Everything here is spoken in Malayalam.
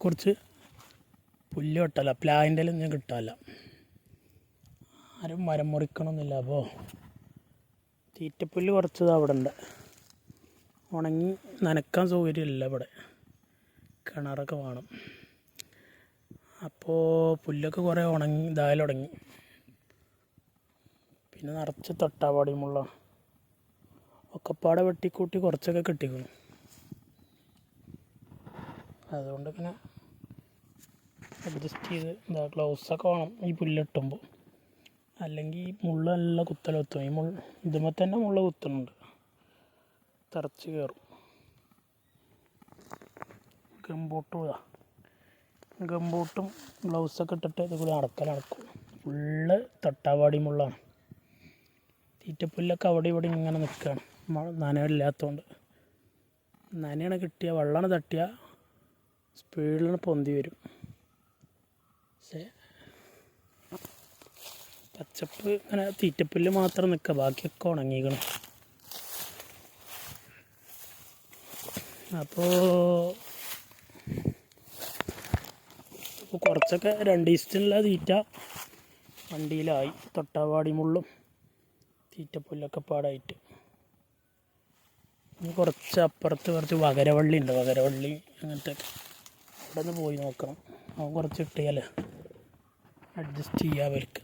കുറച്ച് പുല്ല് വെട്ടല? പ്ലാവിന്റെ ഒന്നും കിട്ടാല്ല ആരും മരം മുറിക്കണമെന്നില്ല അപ്പോൾ തീറ്റപ്പുല്ല് കുറച്ചത് അവിടെ ഉണ്ട് ഉണങ്ങി നനക്കാൻ സൗകര്യമില്ല ഇവിടെ. കിണറൊക്കെ വേണം. അപ്പോൾ പുല്ലൊക്കെ കുറേ ഉണങ്ങി ഇതായാലുടങ്ങി പിന്നെ നിറച്ച് തൊട്ടാപാടിയുമുള്ള ഒക്കെപ്പാടെ വെട്ടിക്കൂട്ടി കുറച്ചൊക്കെ കിട്ടിക്കണം. അതുകൊണ്ട് ഇങ്ങനെ അഡ്ജസ്റ്റ് ചെയ്ത് എന്താ ഗ്ലൗസൊക്കെ വേണം. ഈ പുല്ലിട്ടുമ്പോൾ അല്ലെങ്കിൽ ഈ മുള്ള നല്ല കുത്തല കുത്തും. ഈ മുള്ള ഇതുമ്പോൾ തന്നെ മുള്ള കുത്തുന്നുണ്ട്. തറച്ച് കയറും ഗംബൂട്ടും ഇതാ ഗംബൂട്ടും ഗ്ലൗസൊക്കെ ഇട്ടിട്ട് ഇത് കൂടി അടക്കൽ അടക്കും ഫുള്ള് തട്ടാവാടി മുള്ളാണ്. തീറ്റപ്പുല്ലൊക്കെ അവിടെ ഇവിടെ ഇങ്ങനെ നിൽക്കുകയാണ് നനവില്ലാത്തതുകൊണ്ട് നനയാണ് കിട്ടിയ വെള്ളമാണ് തട്ടിയ സ്പീഡിലാണ് പൊന്തി വരും. പക്ഷേ പച്ചപ്പ് ഇങ്ങനെ തീറ്റപ്പുല്ല് മാത്രം നിൽക്കുക. ബാക്കിയൊക്കെ ഉണങ്ങിക്കണം അപ്പോൾ ഇപ്പോൾ കുറച്ചൊക്കെ രണ്ട് ദിവസത്തിനുള്ള തീറ്റ വണ്ടിയിലായി. തൊട്ടാവാടി മുള്ളും തീറ്റപ്പുല്ലൊക്കെ പാടായിട്ട്. ഇനി കുറച്ച് അപ്പുറത്ത് കുറച്ച് വകരവള്ളി ഉണ്ട്. വകരവള്ളി അങ്ങനത്തെ അവിടെ നിന്ന് പോയി നോക്കാം അവൻ കുറച്ച് കിട്ടിയാൽ അഡ്ജസ്റ്റ് ചെയ്യാം അവർക്ക്.